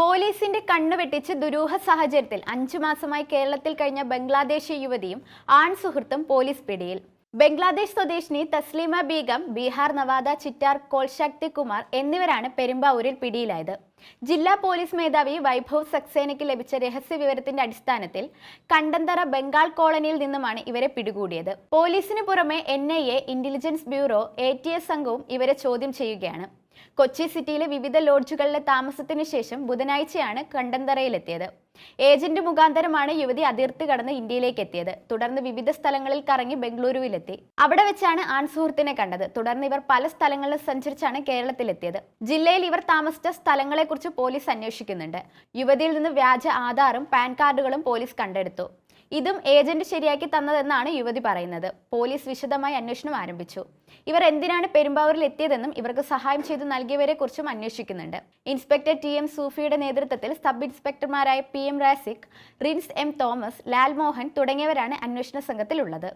പോലീസിന്റെ കണ്ണു വെട്ടിച്ച് ദുരൂഹ സാഹചര്യത്തിൽ അഞ്ചു മാസമായി കേരളത്തിൽ കഴിഞ്ഞ ബംഗ്ലാദേശി യുവതിയും ആൺ സുഹൃത്തും പോലീസ് പിടിയിൽ. ബംഗ്ലാദേശ് സ്വദേശിനി തസ്ലീമ ബീഗം ബീഹാർ നവാദ ചിറ്റാർ കോൾശക്തി കുമാർ എന്നിവരാണ് പെരുമ്പാവൂരിൽ പിടിയിലായത്. ജില്ലാ പോലീസ് മേധാവി വൈഭവ് സക്സേനയ്ക്ക് ലഭിച്ച രഹസ്യ വിവരത്തിന്റെ അടിസ്ഥാനത്തിൽ കണ്ടന്തറ ബംഗാൾ കോളനിയിൽ നിന്നുമാണ് ഇവരെ പിടികൂടിയത്. പോലീസിന് പുറമെ N I A intelligence bureau A T S സംഘവും ഇവരെ ചോദ്യം ചെയ്യുകയാണ്. കൊച്ചി സിറ്റിയിലെ വിവിധ ലോഡ്ജുകളിലെ താമസത്തിനു ശേഷം ബുധനാഴ്ചയാണ് കണ്ടന്തറയിലെത്തിയത്. ഏജന്റ് മുഖാന്തരമാണ് യുവതി അതിർത്തി കടന്ന് ഇന്ത്യയിലേക്ക് എത്തിയത് തുടർന്ന് വിവിധ സ്ഥലങ്ങളിൽ കറങ്ങി ബംഗളൂരുവിലെത്തി. അവിടെ വെച്ചാണ് ആൺ സുഹൃത്തിനെ കണ്ടത്. തുടർന്ന് ഇവർ പല സ്ഥലങ്ങളിൽ സഞ്ചരിച്ചാണ് കേരളത്തിലെത്തിയത്. ജില്ലയിൽ ഇവർ താമസിച്ച സ്ഥലങ്ങളെക്കുറിച്ച് പോലീസ് അന്വേഷിക്കുന്നുണ്ട്. യുവതിയിൽ നിന്ന് വ്യാജ ആധാറും പാൻ കാർഡുകളും പോലീസ് കണ്ടെടുത്തു. ഇതും ഏജന്റ് ശരിയാക്കി തന്നതെന്നാണ് യുവതി പറയുന്നത്. പോലീസ് വിശദമായി അന്വേഷണം ആരംഭിച്ചു. ഇവർ എന്തിനാണ് പെരുമ്പാവൂരിൽ എത്തിയതെന്നും ഇവർക്ക് സഹായം ചെയ്തു നൽകിയവരെ കുറിച്ചും അന്വേഷിക്കുന്നുണ്ട്. ഇൻസ്പെക്ടർ ടി എം സൂഫിയുടെ നേതൃത്വത്തിൽ sub ഇൻസ്പെക്ടർമാരായ P M Rasik Rins M Thomas Lal Mohan തുടങ്ങിയവരാണ് അന്വേഷണ സംഘത്തിലുള്ളത്.